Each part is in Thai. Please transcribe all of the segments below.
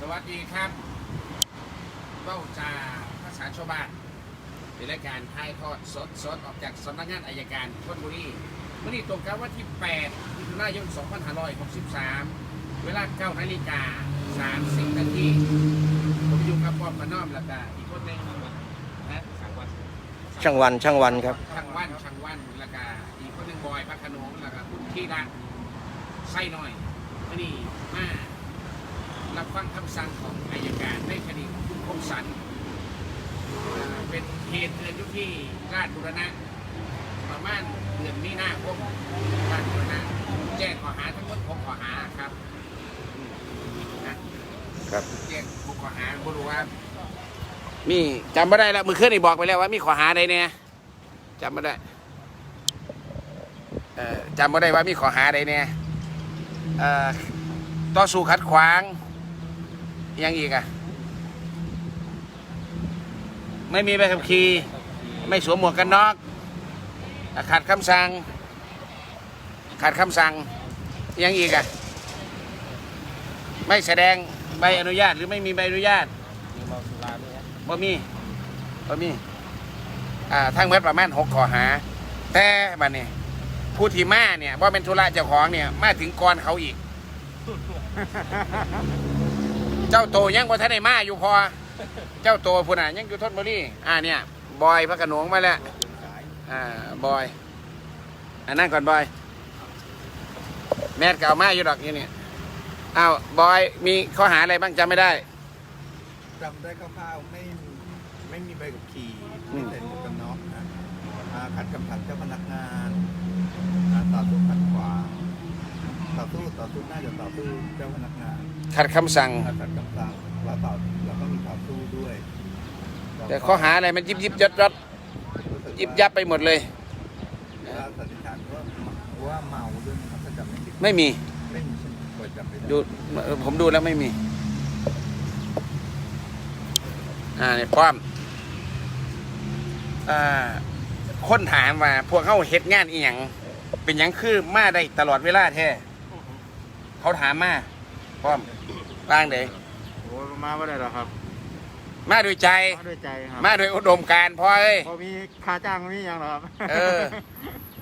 สวัสดีครับเบ้าจาภาษาชาวบ้านเป็นรายการถ่ายทอดสดสดออกจากสำนักงานอายการธนบุรีวันนี้ตรงกับวันที่8มิถุนายน 2563 เวลา 9 นาฬิกา 30 นาทีผมอยู่กับป้อมมานอมแล้วก็อีกคนหนึงนะสังวัตช่างวันช่างวันครับ ช่างวันช่างวันแล้วก็อีกคนหนึงบอยพักขนงแล้วก็คุณที่รักไส้หน่อยวันนี้มา รับฟังคำสั่งของอายการในคดีของคุณคมสันอ่าเป็นเหตุเกิดอยู่ที่ราชบุรณะ ประมาณเดือนมีนาคมราชบุรณะแจ้งข้อหาทั้งหมดหกข้อหาครับอืมนะครับแจ้งหกข้อหาบรู้ว่ามีจำไม่ได้แล้วมือเคลื่อนนี่บอกไปแล้วว่ามีข้อหาใดเนี่ยจำไม่ได้เอ่อจำไม่ได้ว่ามีข้อหาใดเนี่ยเอ่อต่อสู้ขัดขวางอิห ยังอีกอะไม่มีใบขับขี่ไม่สวมหมวกกันน็อกขาดคำสั่ง ขาดคำสั่งยังอีกอะไม่แสดงใบอนุญาตหรือไม่มีใบอนุญาตบ่มีบ่มีอ่าทั้งหมดประมาณหกข้อหา แต่บัดนี้ผู้ที่มาเนี่ยว่าเป็นธุระเจ้าของเนี่ย มาถึงก่อนเขาอีก เจ้าโตยังบ่ทันได้มาอยู่พอ เจ้าโตพุ่นน่ะยังอยู่ทนบุรีอ่าเนี่ย บอยพระโขนงมาแล้ว อ่า บอยอันนั้นก่อนบอย แมทเก่ามาอยู่ดอกอยู่เนี่ยอ้าวบอยมีข้อหาอะไรบ้างจำไม่ได้ จำได้คร่าวๆไม่ไม่มีใบขับขี่อืไม่มใส่หมวกกันน็อกนะอ่าขัดคำสั่งเจ้าพนักงานอ่าต่อสู้ขัดขวาง ต่อสู้ต่อสู้น่าจะต่อสู้เจ้าพนักงานขัดคำสั่ง ขัดคำสั่งแล้วต่อแล้วก็มีต่อสู้ด้วยแต่ข้อหาอะไรมันยิบยิบยัดยัดรู้สึกว่ายิบยับไปหมดเลย แล้วสันนิษฐานว่าว่าเมาด้วยนะครับถ้าจำไม่ผิดไม่มีไม่มีใช่ไหมเปิดจำไม่ได้ดูเอ่อผมดูแล้วไม่มี อ่าเนี่ยป้อมอ่าคนถามว่า พวกเขาเฮ็ดงานอีหยังเป็นหยังคือมาได้ตลอดเวลาแท้ เขาถามมาป้อมร่างเดยโอ้มาไม่ได้หรอครับ มาด้วยใจ มาด้วยใจครับมาด้วยอุดมการณ์พอเอ้ยพอมีค่าจ้างมีอย่างหรอครับเออ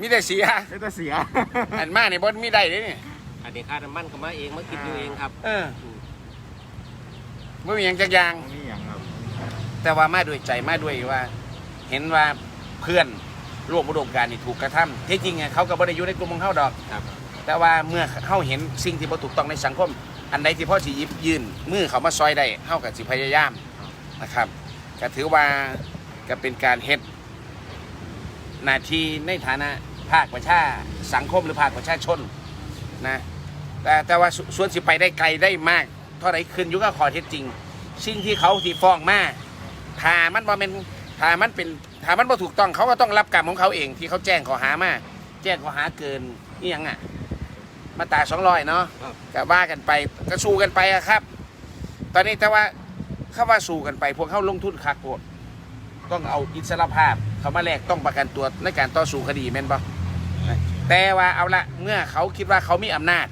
มีแต่เสียไม่ต้องเสียอันมาในบนมีได้เลยนี่อันนี้ค่าน้ำมันก็มาเองมากินอยู่เองครับ เออไม่มีอย่างจักอย่างมีอย่างครับ แต่ว่ามาด้วยใจมาด้วยว่า เห็นว่าเพื่อนร่วมอุดมการณ์นี่ถูกกระทำที่จริงอะเขาก็บ่ได้อยู่ในกลุ่มของเขาดอกครับ แต่ว่าเมื่อเข้าเห็นสิ่งที่บ่ถูกต้องในสังคม อันใดที่พ่อสิยิบยืนมือเขามาซอยได้เฮากับสิพยายามนะครับก็ถือว่าก็เป็นการเฮ็ดหน้าที่ในฐานะภาคประชาสังคมหรือภาคประชาชนนะแต่แต่ว่าส่วนสิไปได้ไกลได้มาก เท่าไรขึ้นอยู่กับข้อเท็จจริง สิ่งที่เขาที่ฟ้องมาถ้ามันบ่เป็นถ้ามันเป็นถ้ามันบ่ถูกต้องเขาก็ต้องรับกรรมของเขาเองที่เขาแจ้งข้อหามาแจ้งข้อหาเกินนี่ยังอะ มาตราสองร้อยเนาะครับ ก็ว่ากันไปก็สู้กันไปอะครับ ตอนนี้แต่ว่าเข้าว่าสู้กันไป พวกเขาลงทุนคักโพดต้องเอาอิสรภาพเขามาแลกต้องประกันตัวในการต่อสู้คดีแม่นบ่ แต่ว่าเอาละเมื่อเขาคิดว่าเขามีอำนาจ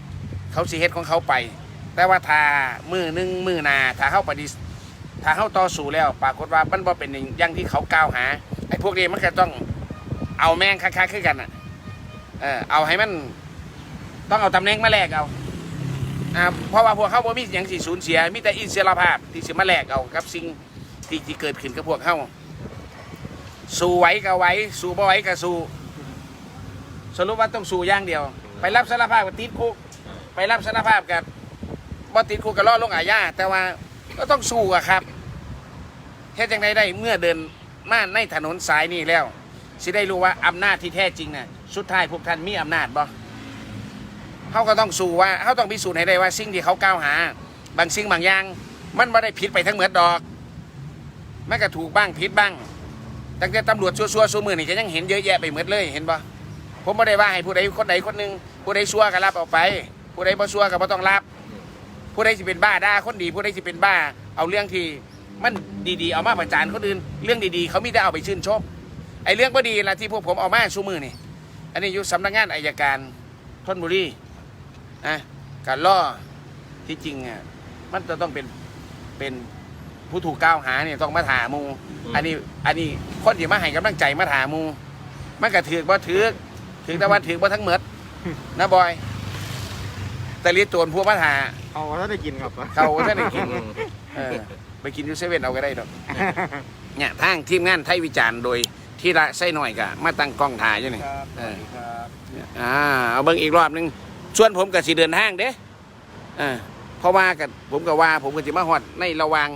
เขาสิเฮ็ดของเขาไป แต่ว่าถ้ามือหนึ่งมือหนาถ้าเข้าปฏิถ้าเข้าต่อสู้แล้ว ปรากฏว่ามันบ่เป็นอย่างที่เขากล่าวหาไอ้พวกนี้มันก็ต้องเอาแม่งคักๆขึ้นกันอะเออเอาให้มัน ต้องเอาตำแหน่งมาแลกเอาอ่าเพราะว่าพวกเขาบ่มีอย่างสิสูญเสีย มีแต่อิสรภาพที่สิมาแลกเอากับสิ่งที่ที่เกิดขึ้นกับพวกเขาสู้ไหวก็ไหวสู้บ่ไหวก็สู้สรุปว่าต้องสู้อย่างเดียว ไปรับสารภาพกับติดคุกไปรับสารภาพกับบ่ติดคุกกับรอลงอาญาแต่ว่าก็ต้องสู้อะครับเฮ็ดจังไดได้เมื่อเดินมาในถนนสายนี้แล้ว สิได้รู้ว่าอำนาจที่แท้จริงน่ะสุดท้ายพวกท่านมีอำนาจบ่ เขาก็ต้องสู้ว่าเขาต้องพิสูจน์ให้ได้ว่าสิ่งที่เขากล่าวหา บางสิ่งบางอย่าง มันไม่ได้ผิดไปทั้งเหมือดดอกมันก็ถูกบ้างผิดบ้างตั้งแต่ตำรวจชัวร์ๆสู้มือนี่ก็ยังเห็นเยอะแยะไปหมดเลยเห็นปะผมไม่ได้ว่าให้ผู้ใดคนใดคนหนึ่งผู้ใดชัวก็รับเอาไป ผู้ใดบ่ชัวก็บ่ต้องรับ ผู้ใดสิเป็นบ้าด่าคนดีผู้ใดสิเป็นบ้า เอาเรื่องที่มันดีๆเอามาประจานคนอื่นเรื่องดีๆ เขามีแต่เอาไปชื่นชมไอ้เรื่องบ่ดีละที่พวกผมเอามาสู้มือนี่อันนี้อยู่สำนักงานอายการธนบุรี นะการล่อที่จริงอะมันจะต้องเป็นเป็นผู้ถูกกล่าวหาเนี่ยต้องมาถามมูอันนี้อันนี้คนที่มาให้กำลังใจมาถามมูมันก็ถือบ่ถือถือแต่ว่าถือบ่ทั้งหมดนะบอย แต่เรียกโจรพวกมาถาเอาถ้าได้กินครับ เขาท่านได้กิน เออไปกินอยูเซเว่นเอาก็ได้ดอก เนี่ยทางทีมงานไทยวิจารณ์โดยที่ละไส้หน่อยกะมาตั้งกล้องถ่ายอยู่นี่ ครับสเอวัสอดีครับ อ่าเอาเบิ่งอีกรอบหนึง ส่วนผมกับสิเดินห้างเด้เออเพราะว่ากับผมกับว่า ผมก็สิมาฮอดในระวาง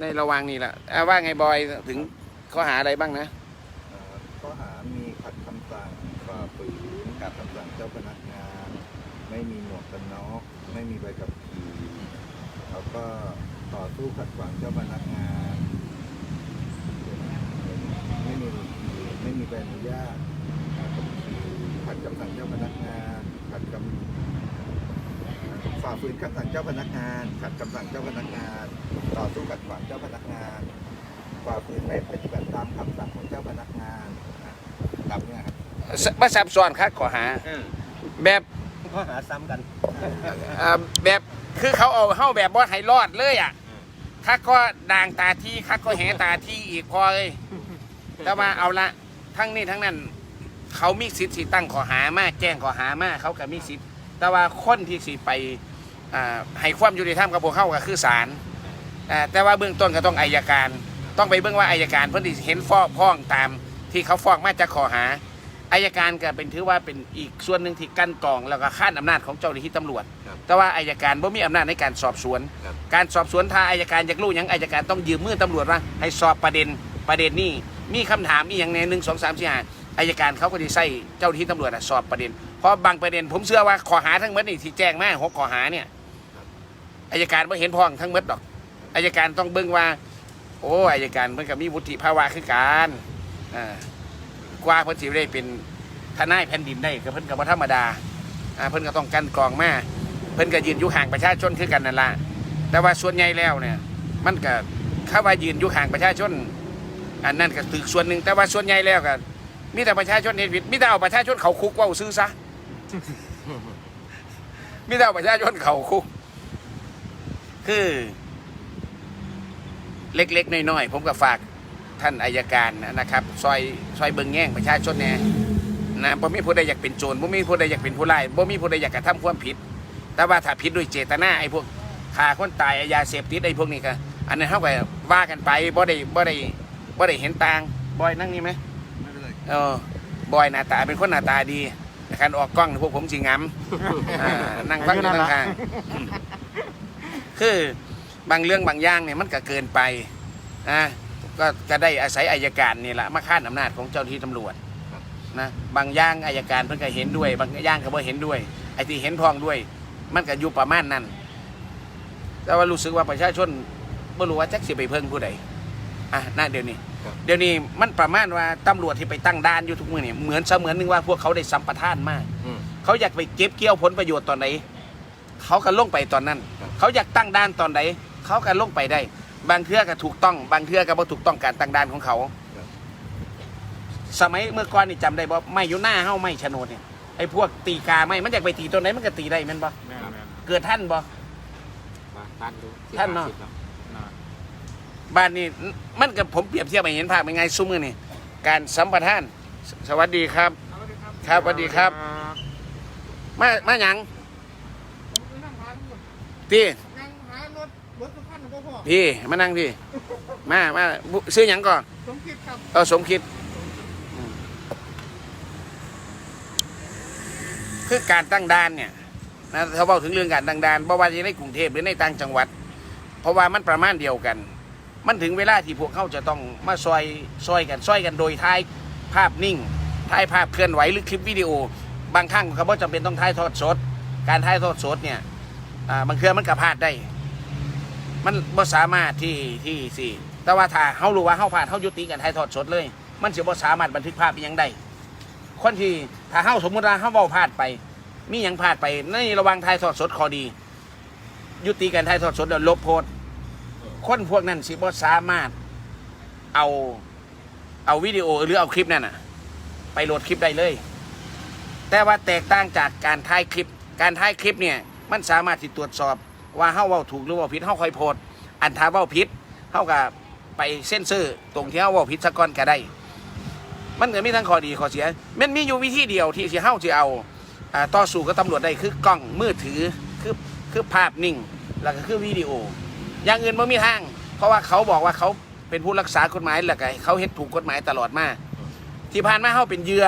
ในระวางนี่แหละอ่าว่าไงบอยถึงข้อหาอะไรบ้างนะข้อหามีขัดคำสั่งฝ่าฝืนการคำสั่งเจ้าพนักงาน ไม่มีหมวกกันน็อกไม่มีใบขับขี่แล้วก็ต่อสู้ขัดขวางเจ้าพนักงาน ไม่มีไม่มีใบอนุญาตขัดคำสั่งเจ้าพนักงาน ขัดคำฝ่าฝืนคำสั่งเจ้าพนักงาน ขัดคำสั่งเจ้าพนักงาน ต่อสู้ขัดขวางเจ้าพนักงานฝ่าฝืนไม่ปฏิบัติตามคำสั่งของเจ้าพนักงานนะตามเนี้ยครับสมาซับซ้อนครับข้อหา แบบข้อหาซ้ำกันเอ่อแบบคือเขาเอาเข้าแบบบ่ให้รอดเลยอะข้าก็ด่างตาที่ข้าก็แหตาที่อีกพอเลยแต่ว่าเอาละทั้งนี้ทั้งนั้น เขามีสิทธิ์สิตั้งข้อหามาแจ้งข้อหามาเขาก็มีสิทธิ์ แต่ว่าคนที่สิไปอ่าให้ความยุติธรรมกับพวกเขาก็คือศาลอ่าแต่ว่าเบื้องต้นก็ต้องอายการ ต้องไปเบื้องว่าอายการเพื่อนที่เห็นฟ้องพ้องตามที่เขาฟ้องมาจากข้อหาอายการก็เป็นถือว่าเป็นอีกส่วนหนึ่งที่กั้นกรองแล้วก็ข้านอำนาจของเจ้าหน้าที่ตำรวจครับแต่ว่าอายการบ่มีอำนาจในการสอบสวนครับการสอบสวนถ้าอายการอยากรู้หยังอายการต้องยืมมือตำรวจว่าให้สอบประเด็นประเด็นนี้มีคำถามอีกอย่างในหนึ่งสองสามสี่ห้า อายการเขาก็จะใส่เจ้าที่ตำรวจอะสอบประเด็น เพราะบางประเด็นผมเชื่อว่าข้อหาทั้งหมดนี่ที่แจ้งมาหกข้อหาเนี่ยอายการไม่เห็นพ้องทั้งหมดดอกอายการต้องเบิ่งว่า โอ้อายการเพิ่นก็มีวุฒิภาวะคือการอ่ากว่าเพิ่นสิได้เป็นทนายแผ่นดินได้ก็เพิ่นก็บ่ธรรมดาอ่าเพิ่นก็ต้องกันกรองมาเพิ่นก็ยืนอยู่ห่างประชาชนคือกันนั่นละแต่ว่าส่วนใหญ่แล้วเนี่ย มันก็เข้าว่ายืนอยู่ห่างประชาชน อันนั้นก็ตึกส่วนหนึ่งแต่ว่าส่วนใหญ่แล้วก็ มีแต่ประชาชนเห็นผิดมีแต่เอาประชาชนเขาคุกว่าซื้อซะมีแต่เอาประชาชนเขาคุก คือ เล็ก ๆน้อยๆผมก็ฝากท่านอายการนะครับ ซอยซอยเบิงแง่งประชาชนแน่นะบ่มีผู้ใดอยากเป็นโจรบ่มีผู้ใดอยากเป็นผู้ร้ายบ่มีผู้ใดอยากกระทำความผิด แต่ว่าถ้าผิดด้วยเจตนาไอ้พวกฆ่าคนตายไอ้ยาเสพติดไอ้พวกนี้ก็อันนั้นเฮาก็ว่ากันไปบ่ได้บ่ได้บ่ได้เห็นต่างบอยนั่งนี่ไหม เป็นไรเออบอยหน้าตาเป็นคนหน้าตาดีแต่การออกกล้องนี่พวกผมสิงำอ่านั่งฟังอยู่ข้างๆคือบางเรื่องบางอย่างเนี่ยมันก็เกินไปนะก็ก็ได้อาศัยอายการนี่แหละมาค้านอำนาจของเจ้าหน้าที่ตำรวจนะบางอย่างอายการเพิ่นก็เห็นด้วย บางอย่างก็บ่เห็นด้วยไอ้ที่เห็นพ้องด้วย มันก็อยู่ประมาณนั้น แต่ว่ารู้สึกว่าประชาชนไม่รู้ว่าจักสิไปเพิ่งผู้ใดอะน่าเดี๋ยวนี้ครับ เดี๋ยวนี้มันประมาณว่าตำรวจที่ไปตั้งด่านอยู่ทุกมือเนี่ยเหมือนเสมือนหนึงว่าพวกเขาได้สัมปทานมาก อืม เขาอยากไปเก็บเกี่ยวผลประโยชน์ตอนไหน เขาก็ลงไปตอนนั้น ครับ เขาอยากตั้งด่านตอนไหน เขาก็ลงไปได้ บางเทื่อก็ถูกต้อง บางเทื่อก็บ่ถูกต้องการตั้งด่านของเขา สมัยเมื่อก่อนนี่จำได้บ่ไม่อยู่หน้าเฮ้าไม่โฉนดเนี่ยไอ้พวกตีกาไม่มันอยากไปตีตัวไหนมันก็ตีได้แม่นบ่แม่นแม่นเกิดท่านบ่มาท่านดูท่านเนาะสิบครับน่ะ บ้านนี้มันกับผมเปรียบเทียบไปเห็นภาพเป็นไงซุ้มมือนี่การสัมปทานสสวัสดีครับ ครับสวัสดีครับมามาหยังพี่นั่งหารถรถทุกคันของพ่อพี่มานั่งพี่มามาบุซื้อหยังก่อนสมคิดครับเออสมคิดอืมคือการตั้งด่านเนี่ยนะเขาบอกถึงเรื่องการตั้งด่านเพราะว่าจะในกรุงเทพหรือในต่างจังหวัด เพราะว่ามันประมาณเดียวกัน มันถึงเวลาที่พวกเขาจะต้องมาซอยซอยกันซอยกันโดยท้ายภาพนิ่งท้ายภาพเคลื่อนไหวหรือคลิปวิดีโอ บางครั้งเขาบอกจำเป็นต้องท้ายทอดสด การท้ายทอดสดเนี่ยบางเครือมันกระพลาดได้ มันบ่สามารถที่ที่สิแต่ว่าถ้าเขารู้ว่าเขาผ่านเขายุติกันถ่ายทอดสดเลย มันจะบ่สามารถบันทึกภาพอิหยังได้คนที่ถ้าเขาสมมติว่าเขาเบาพลาดไป มียังพลาดไปในระว่างถ่ายทอดสดขอดี ยุติการถ่ายทอดสดแล้วลบโพสต คนพวกนั้นสิบ่สามารถเอาเอาวิดีโอหรือเอาคลิปนั่นน่ะ ไปโหลดคลิปได้เลย แต่ว่าแตกต่างจากการถ่ายคลิป การถ่ายคลิปเนี่ยมันสามารถที่ตรวจสอบว่าเฮาเว้าถูกหรือเว่าผิดเฮาคอยโพสต์อันท้าเว้าผิดเฮาก็ไปเส้นซื่อตรงที่เฮาเว้าผิดซะก่อนก็ได้ มันก็มีทั้งข้อดีข้อเสีย มันมีอยู่วิธีเดียวที่สิเฮาสิเอาอ่าต่อสู้กับตำรวจได้คือกล้องมือถือคือคือภาพนิ่ง แล้วก็คือวิดีโอ อย่างอื่นไม่มีทาง เพราะว่าเขาบอกว่าเขาเป็นผู้รักษากฎหมายแล้วก็เขาเฮ็ดถูกกฎหมายตลอดมาที่ผ่านมาเขาเป็นเยื่อ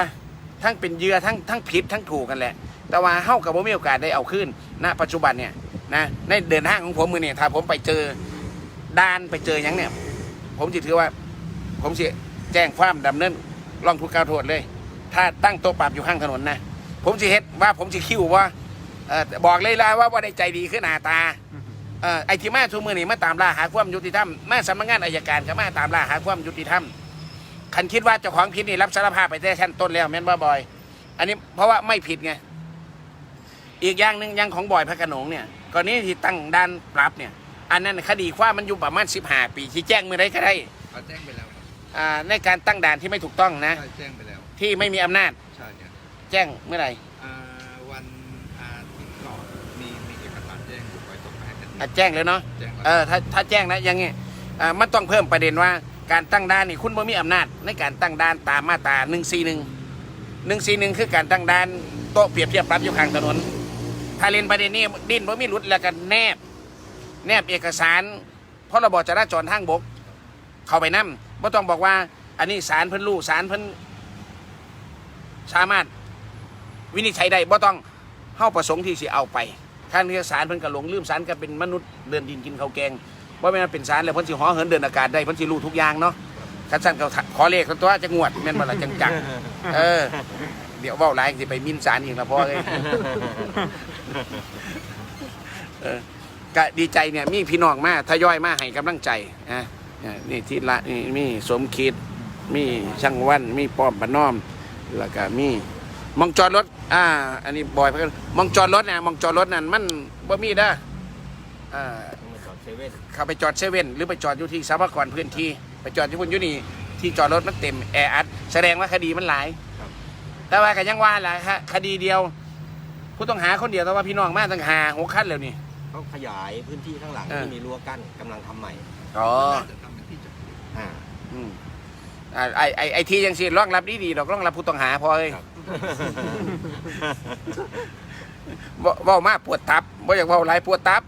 ทั้งเป็นเยื่อทั้งทั้งผิดทั้งถูกกันแหละ แต่ว่าเฮากับผมมีโอกาสได้เอาขึ้นณปัจจุบันเนี่ยนะในเดินทางของผมมือเนี่ยถ้าผมไปเจอด่านไปเจอหยังเนี่ย ผมจะถือว่า ผมจะแจ้งความดำเนินร้องทุกข์กล่าวโทษเลย ถ้าตั้งโต๊ะปรับอยู่ข้างถนนนะผมจะเฮ็ดว่าผมจะคิ้วว่าเอ่อบอกเลยละว่าว่าได้ใจดีขึ้นหน้าตา ไอ้ที่มาทุกมือนี่มาตามล่าหาความยุติธรรมมาสำนักงานอายการก็มาตามล่าหาความยุติธรรมคันคิดว่าเจ้าของผิดนี่รับสารภาพไปแต่ชั้นต้นแล้วแม่นบ่บอย อันนี้เพราะว่าไม่ผิดไงอีกอย่างหนึ่งอยังของบอยพระโขนงเนี่ยกรณีที่ตั้งด้านปรับเนี่ย อันนั้นคดีความมันอยู่ประมาณ15ปีที่แจ้งเมื่อไรก็ได้เขาแจ้งไปแล้วครับอ่าในการตั้งด่านที่ไม่ถูกต้องนะใช่แจ้งไปแล้ว ที่ไม่มีอำนาจใช่เนี่ยแจ้งเมื่อไหร่ อ่าวันอาทิตย์ก่อนมีมีเอกสารแจ้งอยู่ไว้ตรงไหนกัน อะแจ้งเลยเนาะแจ้งเอแล้วอถ้าถ้าแจ้งนะอยังงี้อ่ามันต้องเพิ่มประเด็นว่าการตั้งด่านนี่คุณบ่มีอำนาจในการตั้งด่านตามมาตรา141 141 คือการตั้งด่านโต๊ะเปรียบเทียบปรับอยู่ข้างถนน ถ้าเล่นประเด็นนี้ดิ้นบ่มีหลุดแล้วก็แนบ แนบเอกสารพรบจราจรทางบก เข้าไปนำบ่ต้องบอกว่า อันนี้ศาลเพิ่นรู้ศาลเพิ่นสามารถ วินิจฉัยได้บ่ต้องเฮาประสงค์ที่สิเอาไป ท่านที่ศาลเพิ่นก็หลงลืมศาลก็เป็นมนุษย์เดินดินกินข้าวแกงบ่าแม่น่าเป็นศาลแล้วเพิ่นสิหอเหินเดินอากาศได้เพิ่นสิรู้ทุกอย่างเนาะคันซั่นก็ขอเลขตัวจะงวดแม่นบ่ล่ะจังจังเออ เดี๋ยวเว้าหลายสิไปมินศาลอีกละพ่อเอ้ยเออก็ดีใจเนี่ยมีพี่น้องมาทยอยมาให้กำลังใจนะอ่านี่ที่ละนี่มีสมคิดมีช่างวันมีป้อมปะน้อมแล้วก็มี มองจอดรถ อ่า อันนี้บอยพักนมองจอดรถเนี่ยมองจอดรถนั่นมันบ่มีเด้ออ่าต้องมาจอดเซเว่นเข้าไปจอดเซเว่นหรือไปจอดอยู่ที่สาพกรพื้นที่ ไปจอดที่พุ่นอยู่นี่ที่จอดรถมันเต็มแออัดแสดงว่าคดีมันหลายแต่ว่าก็ยังว่าแหละฮะคดีเดียวผู้ต้องหาคนเดียวแต่ว่าพี่น้องมาตั้งหาหกคันแล้วนี่เขาขยายพื้นที่ข้างหลังเออที่มีรั้วกั้นกำลังทำใหม่อ๋อน่าจะทำเป็นที่จอดรถอ่าอืมอ่าไอไอไอทียังสิรองรับดีดีๆดอกรองรับผู้ต้องหาพอเลย ครับบ่เว้ามาปวดตับบ่อยากเว้าหลายปวดตับ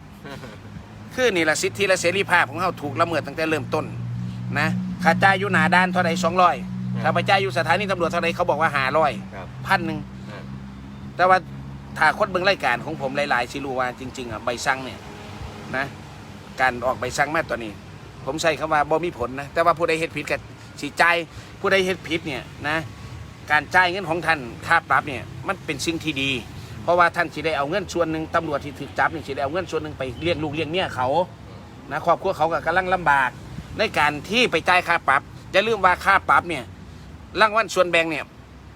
คือนี่ละสิทธิและเสรีภาพของเฮาถูกละเมิดตั้งแต่เริ่มต้นนะค่าจ่ายอยู่หน้าด้านเท่าใด200ถ้าไปจ่ายอยู่สถานีตำรวจเท่าใดเขาบอกว่า500ครับ พันหนึ่งอ่าแต่ว่าถ้าคนเบิ่งรายการของผมหลายๆสิรู้ว่าจริง ๆอะใบสั่งเนี่ยนะ การออกใบสั่งมาตัวนี้ ผมใช้คำว่าบ่มีผลนะแต่ว่าผู้ใดเฮ็ดผิดกับสิจ่ายผู้ใดเฮ็ดผิดเนี่ยนะ การจ่ายเงินของท่านค่าปรับเนี่ยมันเป็นสิ่งที่ดี เพราะว่าท่านสิได้เอาเงินส่วนหนึ่งตำรวจที่ถูกจับนี่สิได้เอาเงินส่วนหนึ่งไปเลี้ยงลูกเลี้ยงเมียเขานะครอบครัวเขาก็กำลังลำบาก ในการที่ไปจ่ายค่าปรับอย่าลืมว่าค่าปรับเนี่ยรางวัลส่วนแบ่งเนี่ย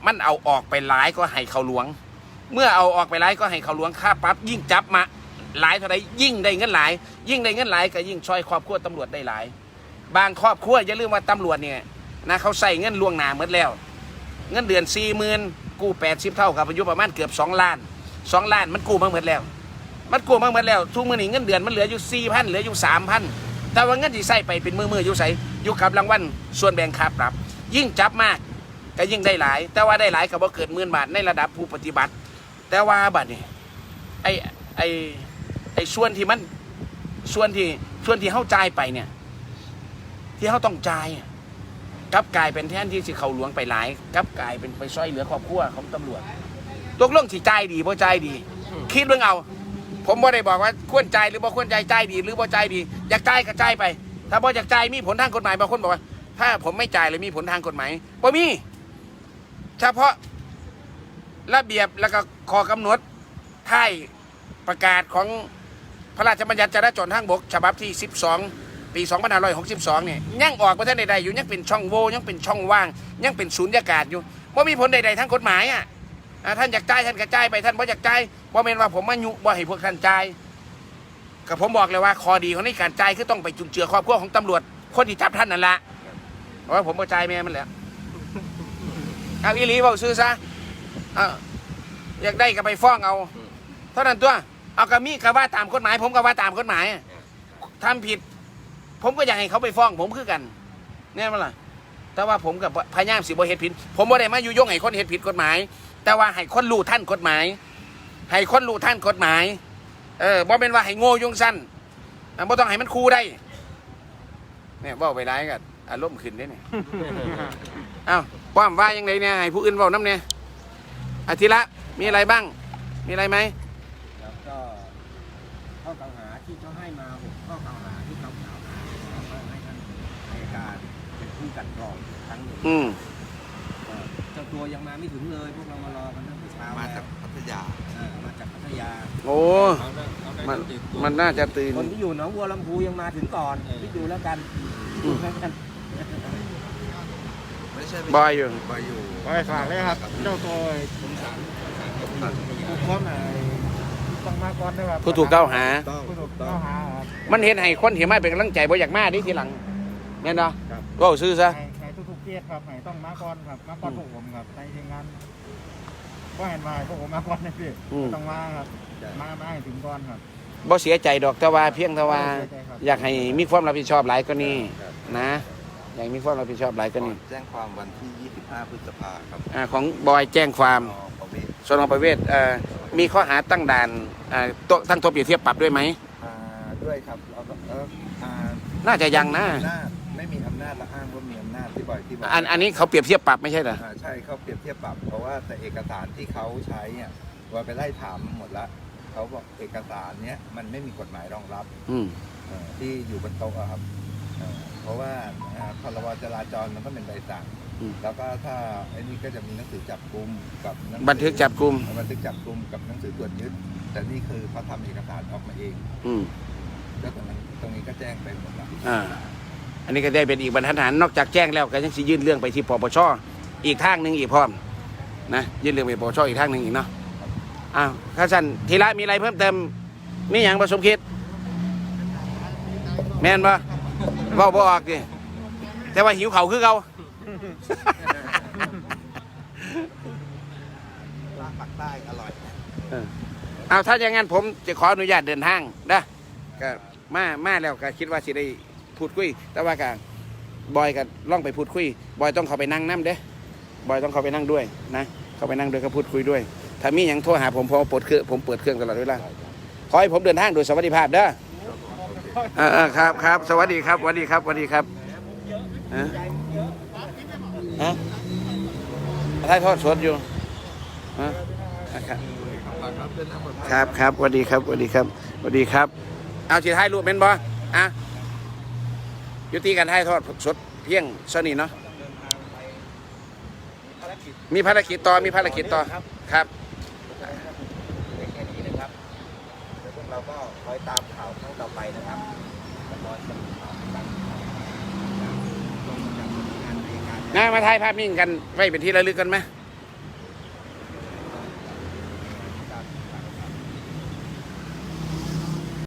มันเอาออกไปหลายก็ให้เขาหลวง เมื่อเอาออกไปหลายก็ให้เขาหลวงค่าปรับ ยิ่งจับมาหลายเท่าไรยิ่งได้เงินหลาย ยิ่งได้เงินหลายก็ยิ่งช่วยครอบครัวตำรวจได้หลาย บางครอบครัวอย่าลืมว่าตำรวจเนี่ยนะเขาใส่เงินล่วงหน้าหมดแล้ว เงินเดือนสี่หมื่นกู้แปดสิบเท่ากับอายุประมาณเกือบสองล้านสองล้านมันกู้มาหมดแล้ว มันกู้มาหมดแล้วทุกมือนี่เงินเดือนมันเหลืออยู่สี่พันเหลืออยู่สามพันแต่ว่าเงินที่ใส่ไปเป็นมือมืออยู่ใส่อยู่กับรางวัลส่วนแบ่งค่าปรับ ยิ่งจับมากก็ยิ่งได้หลาย แต่ว่าได้หลายก็บ่เกิดหมื่นบาทในระดับผู้ปฏิบัติ แต่ว่าบัดนี้ไอ้ไอ้ไอ้ส่วนที่มันส่วนที่ส่วนที่เข้าจ่ายไปเนี่ย ที่เขาต้องจ่ายอะ กลับกลายเป็นแทนที่สิเขาหลวงไปหลายกลับกลายเป็นไปช่วยเหลือครอบครัวของตำรวจตกลงสิจ่ายดีบ่จ่ายดี คิดเรื่องเอา ผมบ่ได้บอกว่าควรจ่ายหรือบ่ควรจ่ายจ่ายดี หรือบ่จ่ายดี อยากจ่ายก็จ่ายไป ถ้าบ่อยากจ่ายมีผลทางกฎหมายบางคนบอกว่า ถ้าผมไม่จ่ายเลยมีผลทางกฎหมายบ่มี เฉพาะระเบียบแล้วก็ข้อกำหนดท้ายประกาศของพระราชบัญญัติจราจรทางบก ฉบับที่ 12 ปี2562เนี่ยยังออกประเทศใดๆอยู่ยังเป็นช่องโหว่ยังเป็นช่องว่าง ยังเป็นศูนยากาศอยู่บ่มีผลใดๆทางกฎหมายอะอ่าท่านอยากจ่ายท่านก็จ่ายไปท่านบ่อยากจ่ายบ่แม่นว่าผมมายุบ่ให้พวกท่านจ่ายก็ผมบอกเลยว่าข้อดีของในการจ่ายคือต้องไปจุนเจือครอบครัวของตำรวจ คนที่จับท่านนั่นละเพราะว่าผมบ่จ่ายแม่มันแหละเอาอีหลีเบาซื้อซะเอาอยากได้ก็ไปฟ้องเอาอืมเท่านั้นตัวเอากระมีก็ว่าตามกฎหมาย ผมก็ว่าตามกฎหมายทำผิด ผมก็อยากให้เขาไปฟ้องผมคือกันแน่มั้ยล่ะแต่ว่าผมกับพยายามสิบ่เฮ็ดผิด ผมบ่ได้มาอยู่ยงให้คนเฮ็ดผิดกฎหมาย แต่ว่าให้คนรู้ท่านกฎหมาย ให้คนรู้ท่านกฎหมาย เออบ่เป็นว่าให้โง่ยงสั้นอะบ่ต้องให้มันคูได้เนี่ยเว้าไปร้ายกันอารมณ์ขึ้นได้เนี่ยเอ้าป้อมว่ายังไงเนี่ยให้ผู้อื่นเว้านํเนี่ยอาทิละมีอะไรบ้าง มีอะไรไหม แล้วก็ข้อกล่าวหาที่เขาให้มาหกข้อกล่าวหาที่เขากล่าวหาแล้วก็ให้ท่านอัยการเป็นผู้กลันกรอง อีกครั้งหนึ่งอืมเอ่อเจ้าตัวยังมาไม่ถึงเลยพวกเรามารอกันตั้งแต่เช้ามาแล้จากวพัทยาเออมาจากพัทยาโอ้มันมันน่าจะตื่น คนที่อยู่หนองบัวลำพูยังมาถึงก่อนพี่ดูแล้วกันอืม ดูแล้วกันไม่ใช่บอยอยู่ บอยอยู่ไปฝากเลยครับ เจ้าตัวผมสามผู้พ้นไหนต้องมาก่อนด้วยครับผู้ถูกกล่าวหา ต้องผู้ถูกต้กอล่างวหาครับ มันเห็นให้คนเห็นมาเป็นกำลังใจบ่อยากมาดิทีหลังแม่นเนาะครับ ก็ซื้อซะ ให้ให้ทุกๆ เกียรติครับให้ต้องมาก่อนครับมาก่อนพวกผมครับในทีมงานก็เห็นมาให้พวกผมมาก่อนนะพี่อืม ต้องมาครับมามาให้ถึงก่อนครับ บ่เสียใจดอกแต่ว่าเพียงแต่ว่าเสียใจครับ อยากให้มีความรับผิดชอบหลายกว่านี้ครับนะอยากให้มีความรับผิดชอบหลายกว่านี้แจ้งความวันที่ 25 พฤษภาครับอ่าของบอยแจ้งความนประเวศสนประเวศเอ่อมีข้อหาตั้งด่านอ่าโต๊ะตั้งโต๊ะเปรียบเทียบปรับด้วยไหม อ่าด้วยครับแล้วก็เอ่ออ่าน่าจะยังนะอำนา อำนาจที่บอยที่บอยอันอันนี้เขาเปรียบเทียบปรับไม่ใช่เหรออ่าใช่เขาเปรียบเทียบปรับ เพราะว่าแต่เอกสารที่เขาใช้เนี่ยว่าไปไล่ถามหมดละเขาบอกเอกสารเนี้ยมันไม่มีกฎหมายรองรับอืมเอ่อที่อยู่บนโต๊ะอะครับเอ่อเพราะว่าอ่าพรบจราจรมันก็เป็นใบสั่งอืมแล้วก็ถ้าไอ้นี่ก็จะมีหนังสือจับกุมกับหนังสือ บันทึกจับกลุ่มบันทึกจับกุมกับหนังสือตรวจยึด แต่นี่คือเขาทำเอกสารออกมาเองอืมแล้วตรงนั้นตรงนี้ก็แจ้งไปหมดแล้วอ่าอั นนี้ก็ได้เป็นอีกบรรทัดฐานนอกจากแจ้งแล้วก็ยังสิยื่นเรื่องไปที่ปปชอีกทางหนึ่งอีกพร้อมนะยื่นเรื่องไปปปชอีกทางหนึ่งอีกเนาะอ้าวข้าสันทีละมีอะไรเพิ่มเติมมีอย่างประสมคิด แม่นปะเว้าบ่ออกดิแต่ว่าหิวเขาวคือเขาปลาปักใต้อร่อยเอาถ้าอย่างนั้นผมจะขออนุญาตเดินทางนะก็มามาแล้วก็คิดว่าสิได้ พูดคุย แต่ว่าก็บอยก็ล่องไปพูดคุย บอยต้องเข้าไปนั่งน้ำเด้บอยต้องเข้าไปนั่งด้วยนะ เข้าไปนั่งด้วยก็พูดคุยด้วย ถ้ามีอย่างโทรหาผมผมเปิดเครื่องผมเปิดเครื่องตลอดเวลาขอให้ผมเดินทางโดยสวัสดิภาพเด้อเออครับครับ สวัสดีครับสวัสดีครับสวัสดีครับฮะฮะถ่ายทอดสดอยู่ฮะอะครับครับครับสวัสดีครับสวัสดีครับสวัสดีครับ เอาสิท้ายรูปเป็นบ่อะ ยุติการถ่ายทอดสดเพียงเท่านี้เนาะมีภารกิจต่อมีภารกิจต่อครับเป็นแค่นี้นะครับเดี๋ยวพวกเราก็คอยตามข่าวครั้งต่อไปนะครับแล้วก็จะมีข่าวกันลงมาจากสำนักงานอัยการนะมาถ่ายภาพนิ่งกันไว้เป็นที่ระลึกกันไหมค